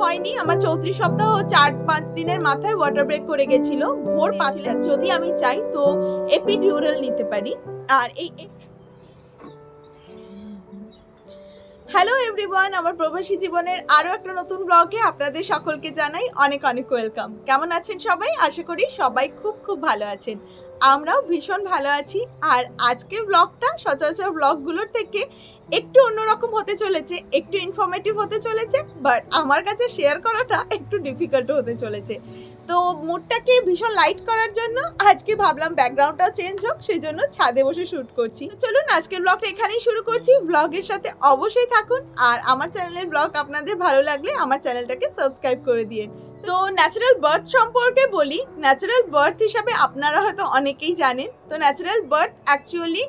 হয়নি। আমার চৌত্রিশ সপ্তাহ চার পাঁচ দিনের মাথায় ওয়াটার ব্রেক করে গেছিল। ভোর পাঁচটা যদি আমি চাই তো এপিডিউরাল নিতে পারি। আর এই হ্যালো এভরিওয়ান আমার প্রবাসী জীবনের আরও একটা নতুন ব্লগে আপনাদের সকলকে জানাই অনেক অনেক ওয়েলকাম কেমন আছেন সবাই? আশা করি সবাই খুব খুব ভালো আছেন। আমরাও ভীষণ ভালো আছি। আর আজকের ব্লগটা সচরাচর ব্লগগুলোর থেকে একটু অন্যরকম হতে চলেছে, একটু ইনফরমেটিভ হতে চলেছে বাট আমার কাছে শেয়ার করাটা একটু ডিফিকাল্ট হতে চলেছে। তো মুডটাকে ভীষণ লাইট করার জন্য আজকে ভাবলাম ব্যাকগ্রাউন্ডটাও চেঞ্জ হোক সেই জন্য ছাদে বসে শ্যুট করছি। চলুন আজকের ব্লগটা এখানেই শুরু করছি। ব্লগের সাথে অবশ্যই থাকুন, আর আমার চ্যানেলের ব্লগ আপনাদের ভালো লাগলে আমার চ্যানেলটাকে সাবস্ক্রাইব করে দিন তো ন্যাচারাল বার্থ সম্পর্কে বলি ন্যাচারাল বার্থ হিসাবে আপনারা হয়তো অনেকেই জানেন, তো ন্যাচারাল বার্থ অ্যাকচুয়ালি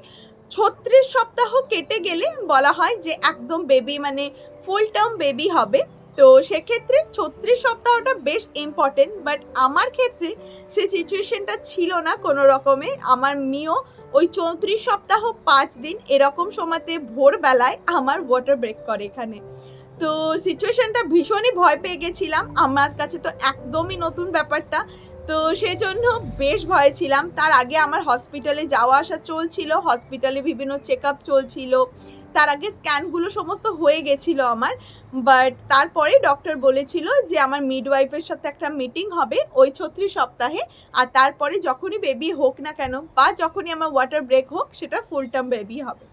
ছত্রিশ সপ্তাহ কেটে গেলে বলা হয় যে একদম বেবি মানে ফুল টার্ম বেবি হবে। তো সেক্ষেত্রে ছত্রিশ সপ্তাহটা বেশ ইম্পর্টেন্ট বাট আমার ক্ষেত্রে সে সিচুয়েশনটা ছিল না কোনো রকমে। আমার মেয়েও ওই চৌত্রিশ সপ্তাহ পাঁচ দিন এরকম সময়তে ভোরবেলায় আমার ওয়াটার ব্রেক করে এখানে। তো সিচুয়েশনটা ভীষণই ভয় পেয়ে গেছিলাম। আমার কাছে তো একদমই নতুন ব্যাপারটা। তো সেই জন্য বেশ ভয় ছিলাম। তার আগে আমার হসপিটালে যাওয়া আসা চলছিল। হসপিটালে বিভিন্ন চেক আপ চলছিল। তার আগে স্ক্যানগুলো সমস্ত হয়ে গেছিল আমার। বাট তারপরে ডক্টর বলেছিল যে, আমার মিডওয়াইফের সাথে একটা মিটিং হবে ওই ছত্রিশ সপ্তাহে। আর তারপরে যখনই বেবি হোক না কেন বা যখনই আমার ওয়াটার ব্রেক হোক, সেটা ফুল টার্ম বেবি হবে।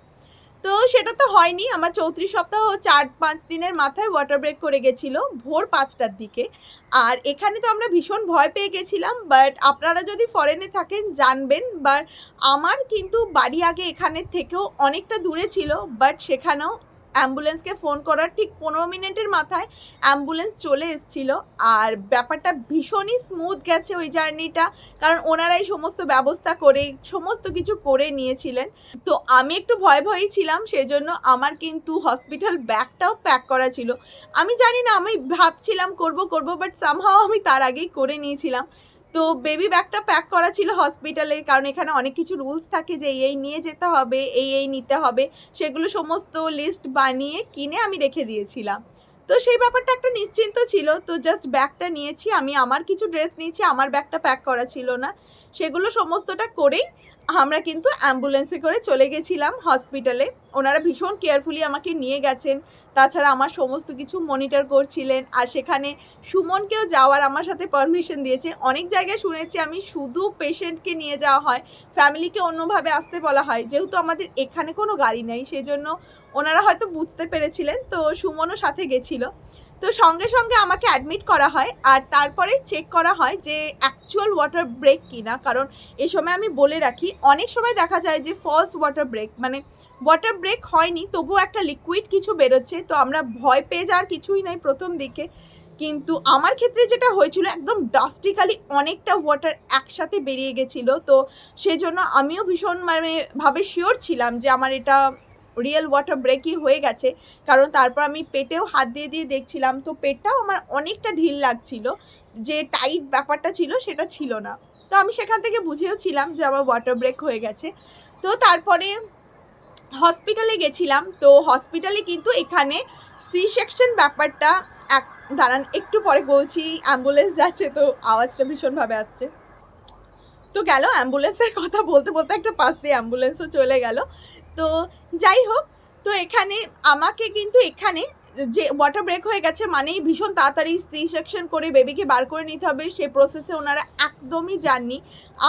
তো সেটা তো হয়নি। আমার চৌত্রিশ সপ্তাহ চার পাঁচ দিনের মাথায় ওয়াটার ব্রেক করে গেছিল ভোর পাঁচটার দিকে। আর এখানে তো আমরা ভীষণ ভয় পেয়ে গেছিলাম বাট আপনারা যদি ফরেনে থাকেন জানবেন বাট আমার কিন্তু বাড়ি আগে এখানের থেকেও অনেকটা দূরে ছিল বাট সেখানেও অ্যাম্বুলেন্সকে ফোন করার ঠিক পনেরো মিনিটের মাথায় অ্যাম্বুলেন্স চলে এসেছিল। আর ব্যাপারটা ভীষণই স্মুথ গেছে ওই জার্নিটা, কারণ ওনারাই সমস্ত ব্যবস্থা করে, সমস্ত কিছু করে নিয়েছিলেন। তো আমি একটু ভয় ভয়ই ছিলাম, সেজন্য আমার কিন্তু হসপিটাল ব্যাগটাও প্যাক করা ছিল। আমি জানি না, আমি ভাবছিলাম করব করব বাট সামহাও আমি তার আগেই করে নিয়েছিলাম। তো বেবি ব্যাগটা প্যাক করা ছিল হসপিটালের কারণ এখানে অনেক কিছু রুলস থাকে যে এই নিয়ে যেতে হবে, এই এই নিতে হবে। সেগুলো সমস্ত লিস্ট বানিয়ে কিনে আমি রেখে দিয়েছিলাম। তো সেই ব্যাপারটা একটা নিশ্চিন্ত ছিল। তো জাস্ট ব্যাগটা নিয়েছি, আমি আমার কিছু ড্রেস নিয়েছি, আমার ব্যাগটা প্যাক করা ছিল না। সেগুলো সমস্তটা করেই আমরা কিন্তু অ্যাম্বুলেন্সে করে চলে গেছিলাম হসপিটালে ওনারা ভীষণ কেয়ারফুলি আমাকে নিয়ে গেছেন। তাছাড়া আমার সমস্ত কিছু মনিটর করছিলেন। আর সেখানে সুমনকেও যাওয়ার আমার সাথে পারমিশন দিয়েছে। অনেক জায়গায় শুনেছি আমি শুধু পেশেন্টকে নিয়ে যাওয়া হয়। ফ্যামিলিকে অন্যভাবে আসতে বলা হয়। যেহেতু আমাদের এখানে কোনো গাড়ি নেই সেই জন্য ওনারা হয়তো বুঝতে পেরেছিলেন, তো সুমনও সাথে গেছিল। তো সঙ্গে সঙ্গে আমাকে অ্যাডমিট করা হয় আর তারপরে চেক করা হয় যে অ্যাকচুয়াল ওয়াটার ব্রেক কিনা। কারণ এ সময় আমি বলে রাখি, অনেক সময় দেখা যায় যে ফলস ওয়াটার ব্রেক মানে ওয়াটার ব্রেক হয়নি, তবুও একটা লিকুইড কিছু বেরোচ্ছে, তো আমরা ভয় পেয়ে যাওয়ার কিছুই নাই প্রথম দিকে। কিন্তু আমার ক্ষেত্রে যেটা হয়েছিল, একদম ডাস্টিকালি অনেকটা ওয়াটার একসাথে বেরিয়ে গেছিল। তো সেজন্য আমিও ভীষণ মানে ভাবে শিওর ছিলাম যে আমার এটা রিয়েল ওয়াটার ব্রেকই হয়ে গেছে। কারণ তারপর আমি পেটেও হাত দিয়ে দিয়ে দেখছিলাম, তো পেটটাও আমার অনেকটা ঢিল লাগছিল। যে টাইট ব্যাপারটা ছিল সেটা ছিল না। তো আমি সেখান থেকে বুঝেও ছিলাম যে আমার ওয়াটার ব্রেক হয়ে গেছে। তো তারপরে হসপিটালে গেছিলাম। তো হসপিটালে কিন্তু এখানে সি সেকশন ব্যাপারটা এক, দাঁড়ান, একটু পরে বলছি অ্যাম্বুলেন্স যাচ্ছে, তো আওয়াজটা ভীষণভাবে আসছে। তো গেল অ্যাম্বুলেন্সের কথা বলতে বলতে একটা পাশ দিয়ে অ্যাম্বুলেন্সও চলে গেল। তো যাই হোক, তো এখানে আমাকে কিন্তু এখানে যে ওয়াটার ব্রেক হয়ে গেছে মানেই ভীষণ তাড়াতাড়ি সি সেকশন করে বেবিকে বার করে নিতে হবে। সে প্রসেসে ওনারা একদমই যাননি।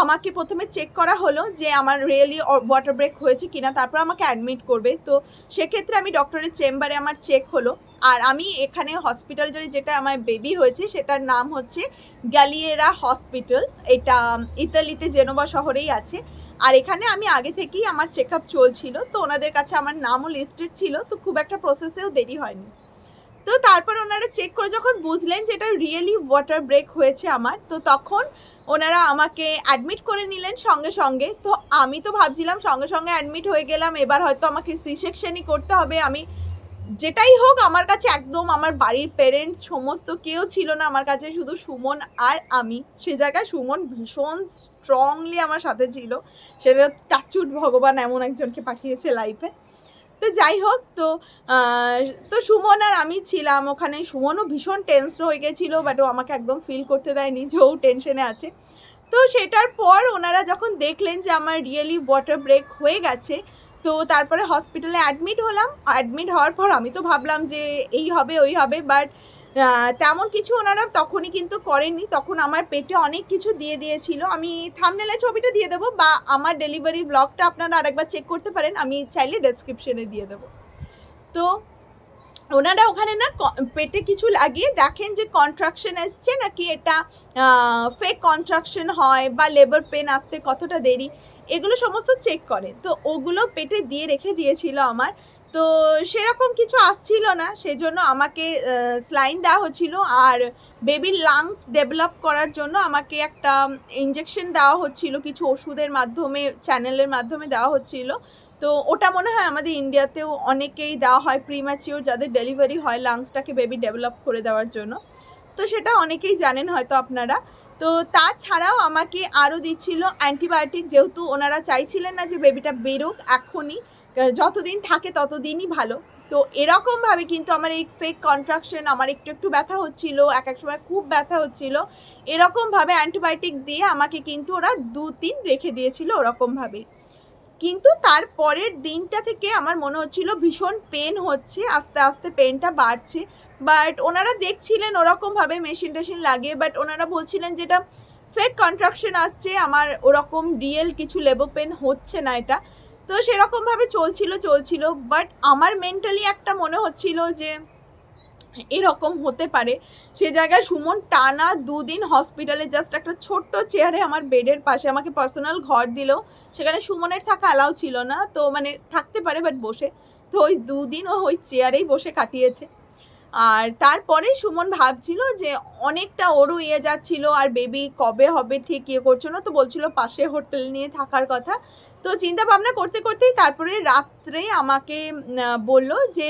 আমাকে প্রথমে চেক করা হলো যে আমার রিয়েলি ওয়াটার ব্রেক হয়েছে কিনা, তারপর আমাকে অ্যাডমিট করবে। তো সেক্ষেত্রে আমি ডক্টরের চেম্বারে আমার চেক হলো। আর আমি এখানে হসপিটাল যেটা আমার বেবি হয়েছে, সেটার নাম হচ্ছে গ্যালিয়েরা হসপিটাল এটা ইতালিতে, জেনোভা শহরেই আছে। আর এখানে আমি আগে থেকেই আমার চেক আপ চলছিল, তো ওনাদের কাছে আমার নামও লিস্টেড ছিল, তো খুব একটা প্রসেসেও দেরি হয়নি। তো তারপর ওনারা চেক করে যখন বুঝলেন যে এটা রিয়েলি ওয়াটার ব্রেক হয়েছে আমার, তো তখন ওনারা আমাকে অ্যাডমিট করে নিলেন সঙ্গে সঙ্গে। তো আমি তো ভাবছিলাম সঙ্গে সঙ্গে অ্যাডমিট হয়ে গেলাম, এবার হয়তো আমাকে সি সেকশনই করতে হবে। আমি যেটাই হোক আমার কাছে একদম আমার বাড়ির পেরেন্টস সমস্ত কেউ ছিল না আমার কাছে, শুধু সুমন আর আমি। সে জায়গায় সুমন ভীষণ স্ট্রংলি আমার সাথে ছিল। সেটা টাচুট ভগবান এমন একজনকে পাঠিয়েছে লাইফে তো যাই হোক, তো তো সুমন আর আমি ছিলাম ওখানে। সুমনও ভীষণ টেন্স হয়ে গেছিল বাট ও আমাকে একদম ফিল করতে দেয়নি যে ও টেনশনে আছে। তো সেটার পর ওনারা যখন দেখলেন যে আমার রিয়েলি ওয়াটার ব্রেক হয়ে গেছে, তো তারপরে হসপিটালে অ্যাডমিট হলাম। অ্যাডমিট হওয়ার পর আমি তো ভাবলাম যে এই হবে, ওই হবে বাট তেমন কিছু ওনারা তখনই কিন্তু করেননি। তখন আমার পেটে অনেক কিছু দিয়ে দিয়েছিল। আমি থামনেলে ছবিটা দিয়ে দেবো বা আমার ডেলিভারি ব্লগটা আপনারা আরেকবার চেক করতে পারেন। আমি চাইলে ডেসক্রিপশনে দিয়ে দেবো। তো ওনারা ওখানে না পেটে কিছু লাগিয়ে দেখেন যে কন্ট্রাকশন এসছে নাকি এটা ফেক কন্ট্রাকশন হয় বা লেবার পেন আসতে কতটা দেরি, এগুলো সমস্ত চেক করে। তো ওগুলো পেটে দিয়ে রেখে দিয়েছিল আমার। তো সেরকম কিছু আসছিল না সেই জন্য আমাকে স্লাইন দেওয়া হচ্ছিল আর বেবির লাংস ডেভেলপ করার জন্য আমাকে একটা ইঞ্জেকশন দেওয়া হচ্ছিল, কিছু ওষুধের মাধ্যমে চ্যানেলের মাধ্যমে দেওয়া হচ্ছিল। তো ওটা মনে হয় আমাদের ইন্ডিয়াতেও অনেকেই দেওয়া হয় প্রিম্যাচিওর যাদের ডেলিভারি হয় লাংসটাকে বেবি ডেভেলপ করে দেওয়ার জন্য। তো সেটা অনেকেই জানেন হয়তো আপনারা। তো তাছাড়াও আমাকে আরও দিচ্ছিল অ্যান্টিবায়োটিক যেহেতু ওনারা চাইছিলেন না যে বেবিটা বেরোক এখনই যতদিন থাকে ততদিনই ভালো। তো এরকমভাবে কিন্তু আমার এই ফেক কন্ট্রাকশন আমার একটু একটু ব্যথা হচ্ছিল, এক এক সময় খুব ব্যথা হচ্ছিল। এরকমভাবে অ্যান্টিবায়োটিক দিয়ে আমাকে কিন্তু ওরা দু তিন রেখে দিয়েছিল ওরকমভাবে। কিন্তু তার পরের দিনটা থেকে আমার মনে হচ্ছিল ভীষণ পেন হচ্ছে, আস্তে আস্তে পেনটা বাড়ছে। বাট ওনারা দেখছিলেন ওরকমভাবে মেশিন টেশিন লাগে বাট ওনারা বলছিলেন যেটা ফেক কন্ট্রাকশন আসছে, আমার ওরকম রিয়েল কিছু লেবো পেন হচ্ছে না এটা। তো সেরকমভাবে চলছিল চলছিল বাট আমার মেন্টালি একটা মনে হচ্ছিল যে এরকম হতে পারে। সে জায়গায় সুমন টানা দুদিন হসপিটালে জাস্ট একটা ছোট্ট চেয়ারে আমার বেডের পাশে আমাকে পার্সোনাল ঘর দিল। সেখানে সুমনের থাকা অ্যালাউ ছিল না, তো মানে থাকতে পারে বাট বসে। তো ওই দুদিন ও ওই চেয়ারেই বসে কাটিয়েছে। আর তারপরে সুমন ভাবছিল যে অনেকটা ওরও ইয়ে যাচ্ছিল, আর বেবি কবে হবে, ঠিক ইয়ে করছিল না, তো বলছিল পাশে হোটেল নিয়ে থাকার কথা। তো চিন্তা ভাবনা করতে করতেই তারপরে রাত্রে আমাকে বলল যে,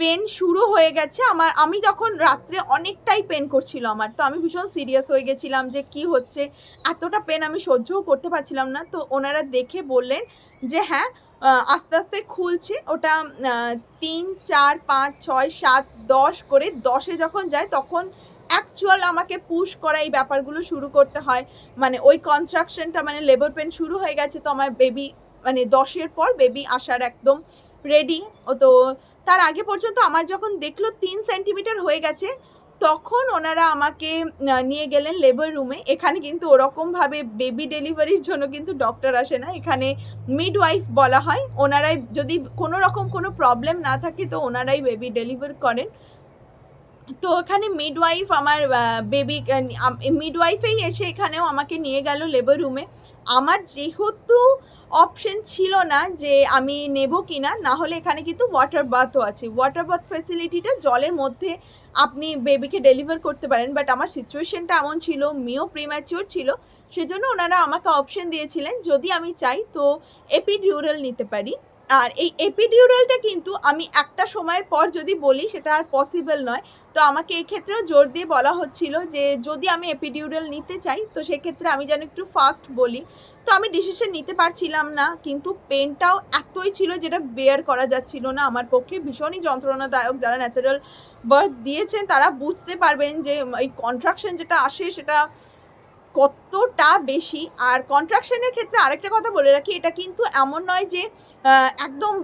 পেন শুরু হয়ে গেছে। আমার, আমি তখন রাত্রে অনেকটাই পেন করছিল আমার। তো আমি ভীষণ সিরিয়াস হয়ে গেছিলাম যে, কি হচ্ছে? এতটা পেন আমি সহ্যও করতে পারছিলাম না। তো ওনারা দেখে বললেন যে হ্যাঁ আস্তে আস্তে খুলছে। ওটা তিন, চার, পাঁচ, ছয়, সাত, দশ করে দশে যখন যায়, তখন অ্যাকচুয়াল আমাকে পুশ করা এই ব্যাপারগুলো শুরু করতে হয়। মানে ওই কনস্ট্রাকশনটা মানে লেবার পেন শুরু হয়ে গেছে তো আমার বেবি মানে দশের পর বেবি আসার একদম রেডি ও তো তার আগে পর্যন্ত আমার যখন দেখল তিন সেন্টিমিটার হয়ে গেছে, তখন ওনারা আমাকে নিয়ে গেলেন লেবার রুমে এখানে কিন্তু ওরকমভাবে বেবি ডেলিভারির জন্য কিন্তু ডক্টর আসে না। এখানে মিডওয়াইফ বলা হয়। ওনারাই যদি কোনো রকম কোনো প্রবলেম না থাকে তো ওনারাই বেবি ডেলিভার করেন। তো এখানে মিডওয়াইফ আমার বেবি মিডওয়াইফেই এসে এখানেও আমাকে নিয়ে গেল লেবার রুমে আমার যেহেতু অপশন ছিল না যে আমি নেব কি না না হলে এখানে কিন্তু ওয়াটার বাথও আছে। ওয়াটার বাথ ফেসিলিটিটা জলের মধ্যে আপনি বেবিকে ডেলিভার করতে পারেন বাট আমার সিচুয়েশনটা এমন ছিল মিও প্রিম্যাচিওর ছিল, সেজন্য ওনারা আমাকে অপশন দিয়েছিলেন, যদি আমি চাই তো এপিডিউরাল নিতে পারি। আর এই এপিডিউরালটা কিন্তু আমি একটা সময়ের পর যদি বলি, সেটা আর পসিবল নয়। তো আমাকে এই ক্ষেত্রেও জোর দিয়ে বলা হচ্ছিল যে, যদি আমি এপিডিউরাল নিতে চাই, তো সেক্ষেত্রে আমি যেন একটু ফাস্ট বলি। তো আমি ডিসিশন নিতে পারছিলাম না, কিন্তু পেনটাও এতই ছিল যেটা বেয়ার করা যাচ্ছিল না আমার পক্ষে। ভীষণই যন্ত্রণাদায়ক যারা ন্যাচারাল বার্থ দিয়েছেন, তারা বুঝতে পারবেন যে, এই কন্ট্রাকশন যেটা আসে, সেটা কতটা বেশি? আর কন্ট্রাকশনের ক্ষেত্রে আরেকটা কথা বলে রাখি, এটা কিন্তু এমন নয় যে একদম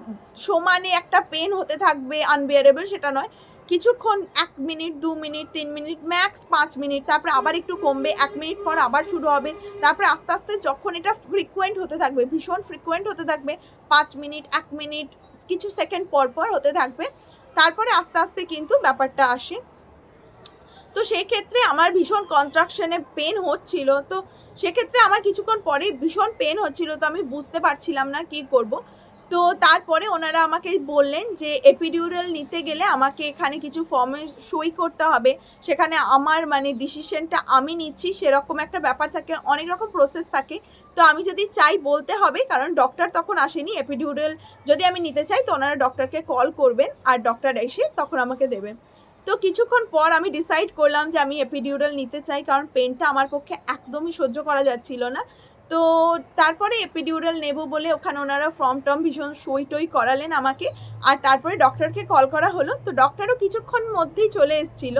সমানে একটা পেন হতে থাকবে আনবিয়ারেবল সেটা নয়। কিছুক্ষণ এক মিনিট, দু মিনিট, তিন মিনিট ম্যাক্স পাঁচ মিনিট, তারপরে আবার একটু কমবে, এক মিনিট পর আবার শুরু হবে। তারপরে আস্তে আস্তে যখন এটা ফ্রিকোয়েন্ট হতে থাকবে, ভীষণ ফ্রিকোয়েন্ট হতে থাকবে, পাঁচ মিনিট, এক মিনিট, কিছু সেকেন্ড পর পর হতে থাকবে, তারপরে আস্তে আস্তে কিন্তু ব্যাপারটা আসে। তো সেক্ষেত্রে আমার ভীষণ কন্ট্রাকশনে পেন হচ্ছিল। তো সেক্ষেত্রে আমার কিছুক্ষণ পরে ভীষণ পেন হচ্ছিল, তো আমি বুঝতে পারছিলাম না কি করব। তো তারপরে ওনারা আমাকে বললেন যে এপিডিউরাল নিতে গেলে আমাকে এখানে কিছু ফর্মে সই করতে হবে। সেখানে আমার মানে ডিসিশনটা আমি নিচ্ছি, সেরকম একটা ব্যাপার থাকে, অনেক রকম প্রসেস থাকে। তো আমি যদি চাই বলতে হবে, কারণ ডক্টর তখন আসেনি এপিডিউরাল যদি আমি নিতে চাই, তো ওনারা ডক্টরকে কল করবেন, আর ডক্টর এসে তখন আমাকে দেবেন। তো কিছুক্ষণ পর আমি ডিসাইড করলাম যে আমি এপিডিউরাল নিতে চাই, কারণ পেনটা আমার পক্ষে একদমই সহ্য করা যাচ্ছিল না। তো তারপরে এপিডিউরাল নেব বলে ওখানে ওনারা ফর্ম টর্ম ভীষণ সই টই করালেন আমাকে। আর তারপরে ডক্টরকে কল করা হলো। তো ডক্টরও কিছুক্ষণ মধ্যেই চলে এসেছিল।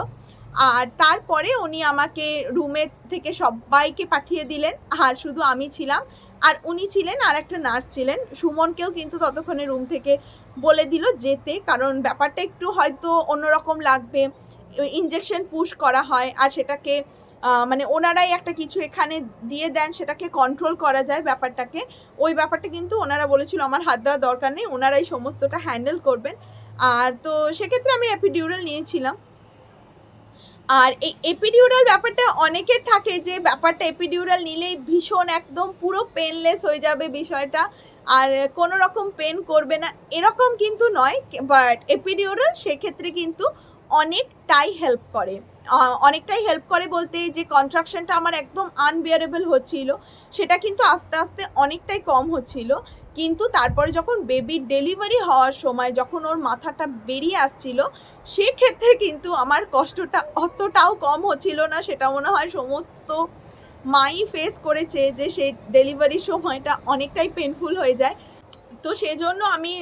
আর তারপরে উনি আমাকে রুমে থেকে সবাইকে পাঠিয়ে দিলেন। আর শুধু আমি ছিলাম। আর উনি ছিলেন আর একটা নার্স ছিলেন। সুমনকেও কিন্তু ততক্ষণে রুম থেকে বলে দিল যেতে, কারণ ব্যাপারটা একটু হয়তো অন্যরকম লাগবে। ইঞ্জেকশন পুশ করা হয় আর সেটাকে মানে ওনারাই একটা কিছু এখানে দিয়ে দেন, সেটাকে কন্ট্রোল করা যায় ব্যাপারটাকে। ওই ব্যাপারটা কিন্তু ওনারা বলেছিল, আমার হাত দেওয়ার দরকার নেই। ওনারাই সমস্তটা হ্যান্ডেল করবেন। আর তো সেক্ষেত্রে আমি এপিডিউরাল নিয়েছিলাম। আর এই এপিডিউরাল ব্যাপারটা অনেকের থাকে যে ব্যাপারটা এপিডিউরাল নিলেই ভীষণ একদম পুরো পেনলেস হয়ে যাবে বিষয়টা। আর কোনো রকম পেন করবে না। এরকম কিন্তু নয় বাট এপিডিউরাল সেক্ষেত্রে কিন্তু অনেকটাই হেল্প করে। অনেকটাই হেল্প করে বলতে যে কন্ট্রাকশনটা আমার একদম আনবিয়ারেবল হচ্ছিল, সেটা কিন্তু আস্তে আস্তে অনেকটাই কম হচ্ছিল। কিন্তু তারপরে যখন বেবির ডেলিভারি হওয়ার সময়, যখন ওর মাথাটা বেরিয়ে আসছিল সেক্ষেত্রে কিন্তু আমার কষ্টটা অতটাও কম হচ্ছিল না। সেটা মনে হয় সমস্ত মাই ফেস করেছে যে সেই ডেলিভারির সময়টা অনেকটাই পেনফুল হয়ে যায়। তো সেজন্য আমি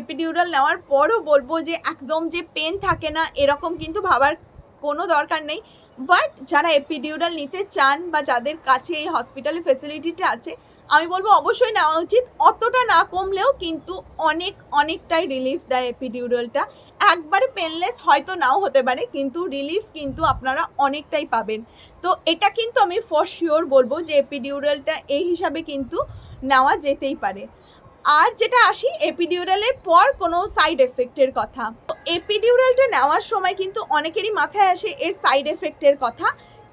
এপিডিউরাল নেওয়ার পরও বলব যে একদম যে পেন থাকে না, এরকম কিন্তু ভাবার কোনো দরকার নেই। বাট যারা এপিডিউরাল নিতে চান বা যাদের কাছে এই হসপিটালে ফেসিলিটিটা আছে আমি বলব অবশ্যই নেওয়া উচিত। অতটা না কমলেও কিন্তু অনেক, অনেকটাই রিলিফ দেয় এপিডিউরালটা একবারে পেনলেস হয়তো নাও হতে পারে, কিন্তু রিলিফ কিন্তু আপনারা অনেকটাই পাবেন। তো এটা কিন্তু আমি ফর শিওর বলব যে এপিডিউরালটা এই হিসাবে কিন্তু নেওয়া যেতেই পারে। আর যেটা আসি এপিডিউরালের পর কোনো সাইড এফেক্টের কথা। এপিডিউরালটা নেওয়ার সময় কিন্তু অনেকেরই মাথায় আসে এর সাইড এফেক্টের কথা।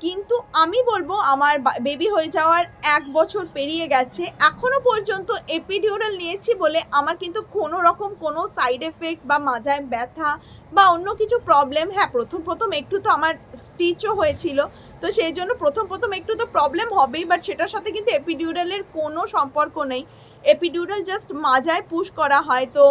কিন্তু আমি বলব আমার বেবি হয়ে যাওয়ার এক বছর পেরিয়ে গেছে। এখনও পর্যন্ত এপিডিউরাল নিয়েছি বলে আমার কিন্তু কোনো রকম কোনো সাইড এফেক্ট বা মাজায় ব্যথা বা অন্য কিছু প্রবলেম হ্যাঁ প্রথম প্রথম একটু তো আমার স্টিচও হয়েছিল। তো সেই জন্য প্রথম প্রথম একটু তো প্রবলেম হবেই বাট সেটার সাথে কিন্তু এপিডিউরালের কোনো সম্পর্ক নেই। এপিডিউরাল জাস্ট মাজায় পুশ করা হয়, তো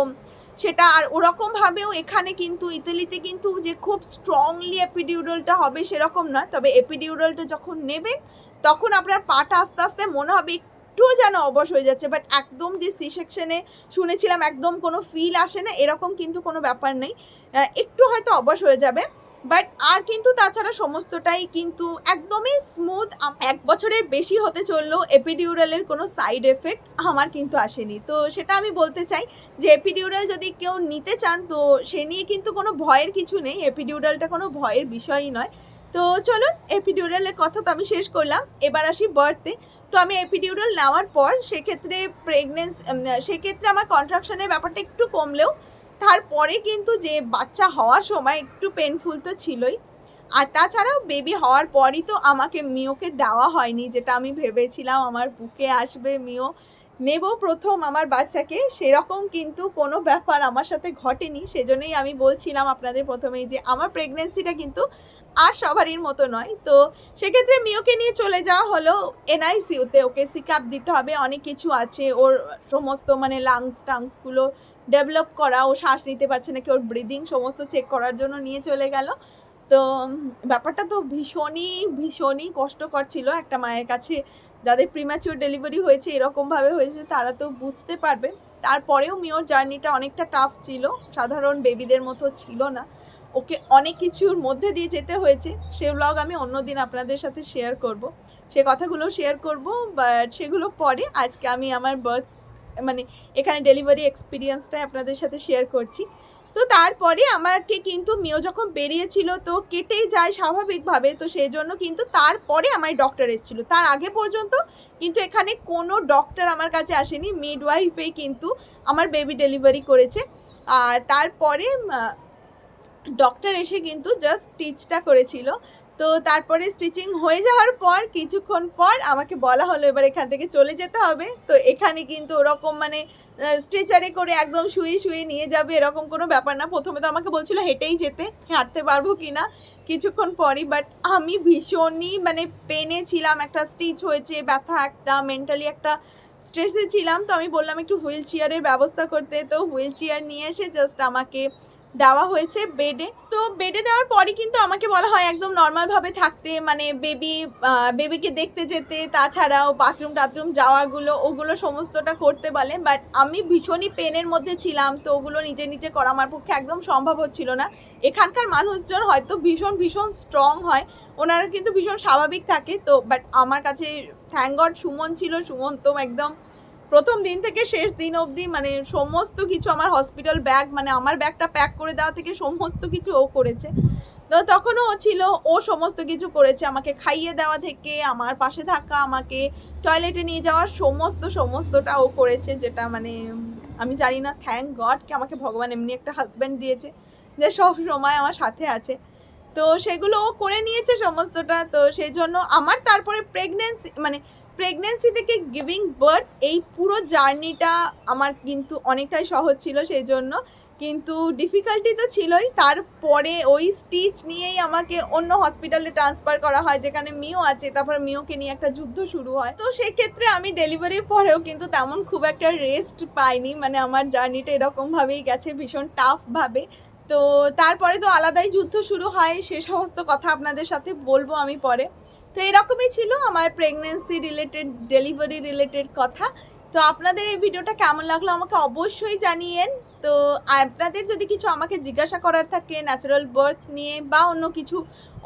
সেটা আর ওরকমভাবেও এখানে কিন্তু ইতালিতে কিন্তু যে খুব স্ট্রংলি এপিডিউডলটা হবে সেরকম না তবে এপিডিউডলটা যখন নেবে, তখন আপনার পাটা আস্তে আস্তে মনে হবে একটুও যেন অবশ হয়ে যাচ্ছে। বাট একদম যে সি সেকশনে শুনেছিলাম একদম কোনো ফিল আসে না, এরকম কিন্তু কোনো ব্যাপার নেই। একটু হয়তো অবশ হয়ে যাবে। বাট আর কিন্তু তাছাড়া সমস্তটাই কিন্তু একদমই স্মুথ এক বছরের বেশি হতে চললেও এপিডিউরালের কোনো সাইড এফেক্ট আমার কিন্তু আসেনি। তো সেটা আমি বলতে চাই যে এপিডিউরাল যদি কেউ নিতে চান, তো সে নিয়ে কিন্তু কোনো ভয়ের কিছু নেই। এপিডিউরালটা কোনো ভয়ের বিষয়ই নয়। তো চলুন এপিডিউরালের কথা তো আমি শেষ করলাম। এবার আসি বার্থে তো আমি এপিডিউরাল নেওয়ার পর সেক্ষেত্রে প্রেগনেন্স সেক্ষেত্রে আমার কন্ট্রাকশনের ব্যাপারটা একটু কমলেও তারপরে কিন্তু যে বাচ্চা হওয়ার সময় একটু পেনফুল তো ছিলই। আর তাছাড়াও বেবি হওয়ার পরই তো আমাকে মিওকে দেওয়া হয়নি, যেটা আমি ভেবেছিলাম আমার বুকে আসবে মিও নেব প্রথম আমার বাচ্চাকে। সেরকম কিন্তু কোনো ব্যাপার আমার সাথে ঘটেনি, সেজন্যই আমি বলছিলাম আপনাদের প্রথমেই যে আমার প্রেগনেন্সিটা কিন্তু আর সবারই মতো নয়। তো সেক্ষেত্রে মিওকে নিয়ে চলে যাওয়া হলো এনআইসিউতে ওকে সিকআপ দিতে হবে, অনেক কিছু আছে, ওর সমস্ত মানে লাংস টাংসগুলো ডেভেলপ করা, ও শ্বাস নিতে পারছে নাকি, ওর ব্রিদিং সমস্ত চেক করার জন্য নিয়ে চলে গেল। তো ব্যাপারটা তো ভীষণই ভীষণই কষ্টকর ছিল একটা মায়ের কাছে। যাদের প্রিম্যাচিওর ডেলিভারি হয়েছে, এরকমভাবে হয়েছে, তারা তো বুঝতে পারবে। তারপরেও মিওর জার্নিটা অনেকটা টাফ ছিল। সাধারণ বেবিদের মতো ছিল না। ওকে অনেক কিছুর মধ্যে দিয়ে যেতে হয়েছে। সে ব্লগ আমি অন্যদিন আপনাদের সাথে শেয়ার করব। সে কথাগুলো শেয়ার করব বাট সেগুলো পরে, আজকে আমি আমার বার্থ মানে এখানে ডেলিভারি এক্সপিরিয়েন্সটাই আপনাদের সাথে শেয়ার করছি। তো তারপরে আমাকে কিন্তু মিও যখন বেরিয়েছিল তো কেটেই যায় স্বাভাবিকভাবে, তো সেই জন্য কিন্তু তারপরে আমার ডক্টর এসেছিল। তার আগে পর্যন্ত কিন্তু এখানে কোনো ডক্টর আমার কাছে আসেনি মিডওয়াইফেই কিন্তু আমার বেবি ডেলিভারি করেছে। আর তারপরে ডক্টর এসে কিন্তু জাস্ট টিচটা করেছিল। তো তারপরে স্টিচিং হয়ে যাওয়ার পর, কিছুক্ষণ পর আমাকে বলা হলো এবার এখান থেকে চলে যেতে হবে। তো এখানে কিন্তু ওরকম মানে স্ট্রেচারে করে একদম শুয়ে শুয়ে নিয়ে যাবে এরকম কোনো ব্যাপার না। প্রথমে তো আমাকে বলছিল হেঁটেই যেতে, হাঁটতে পারব কি না কিছুক্ষণ পরই বাট আমি ভীষণই মানে পেনে ছিলাম। একটা স্টিচ হয়েছে, ব্যথা একটা মেন্টালি একটা স্ট্রেসে ছিলাম। তো আমি বললাম একটু হুইল চেয়ারের ব্যবস্থা করতে। তো হুইল চেয়ার নিয়ে এসে জাস্ট আমাকে দেওয়া হয়েছে বেডে তো বেডে দেওয়ার পরে কিন্তু আমাকে বলা হয় একদম নর্মালভাবে থাকতে মানে বেবি বেবিকে দেখতে যেতে, তাছাড়াও বাথরুম টাথরুম যাওয়াগুলো, ওগুলো সমস্তটা করতে বলে। বাট আমি ভীষণই পেনের মধ্যে ছিলাম, তো ওগুলো নিজে নিজে করা আমার পক্ষে একদম সম্ভব হচ্ছিল না। এখানকার মানুষজন হয়তো ভীষণ ভীষণ স্ট্রং হয়, ওনারা কিন্তু ভীষণ স্বাভাবিক থাকে। তো বাট আমার কাছে থ্যাংক গড সুমন ছিল, সুমন তো একদম প্রথম দিন থেকে শেষ দিন অবধি মানে সমস্ত কিছু আমার হসপিটাল ব্যাগ মানে আমার ব্যাগটা প্যাক করে দেওয়া থেকে সমস্ত কিছু ও করেছে। তো তখনও ও ছিল, ও সমস্ত কিছু করেছে আমাকে খাইয়ে দেওয়া থেকে, আমার পাশে থাকা আমাকে টয়লেটে নিয়ে যাওয়ার সমস্ত, সমস্তটা ও করেছে, যেটা মানে আমি জানি না থ্যাংক গড কি আমাকে ভগবান এমনি একটা হাজব্যান্ড দিয়েছে, যে সব সময় আমার সাথে আছে। তো সেগুলো ও করে নিয়েছে সমস্তটা, তো সেই জন্য আমার তারপরে প্রেগনেন্সি মানে প্রেগনেন্সি থেকে গিভিং বার্থ এই পুরো জার্নিটা আমার কিন্তু অনেকটাই সহজ ছিল সেই জন্য। কিন্তু ডিফিকাল্টি তো ছিলই। তারপরে ওই স্টিচ নিয়েই আমাকে অন্য হসপিটালে ট্রান্সফার করা হয়, যেখানে মিও আছে, তারপর মিওকে নিয়ে একটা যুদ্ধ শুরু হয়। তো সেক্ষেত্রে আমি ডেলিভারির পরেও কিন্তু তেমন খুব একটা রেস্ট পাইনি। মানে আমার জার্নিটা এরকমভাবেই গেছে, ভীষণ টাফভাবে তো তারপরে তো আলাদাই যুদ্ধ শুরু হয়, সে সমস্ত কথা আপনাদের সাথে বলব আমি পরে। তো এরকমই ছিল আমার প্রেগনেন্সি রিলেটেড ডেলিভারি রিলেটেড কথা। তো আপনাদের এই ভিডিওটা কেমন লাগল আমাকে অবশ্যই জানিয়েন। তো আপনাদের যদি কিছু আমাকে জিজ্ঞাসা করার থাকে ন্যাচারাল বার্থ নিয়ে বা অন্য কিছু,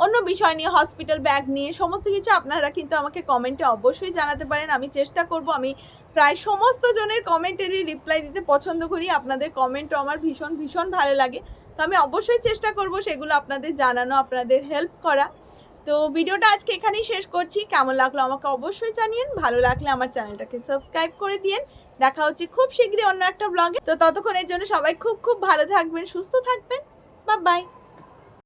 অন্য বিষয় নিয়ে হসপিটাল ব্যাগ নিয়ে, সমস্ত কিছু আপনারা কিন্তু আমাকে কমেন্টে অবশ্যই জানাতে পারেন। আমি চেষ্টা করব, আমি প্রায় সমস্ত জনের কমেন্টেরই রিপ্লাই দিতে পছন্দ করি। আপনাদের কমেন্টও আমার ভীষণ ভীষণ ভালো লাগে। তো আমি অবশ্যই চেষ্টা করব সেগুলো আপনাদের জানানো, আপনাদের হেল্প করা। তো ভিডিওটা আজকে এখানেই শেষ করছি। কেমন লাগল আমাকে অবশ্যই জানিয়েন। ভালো লাগলে আমার চ্যানেলটাকে সাবস্ক্রাইব করে দিয়েন। দেখা হচ্ছে খুব শীঘ্রই অন্য একটা ব্লগে। তো ততক্ষণের জন্য সবাই খুব খুব ভালো থাকবেন, সুস্থ থাকবেন। বা বাই।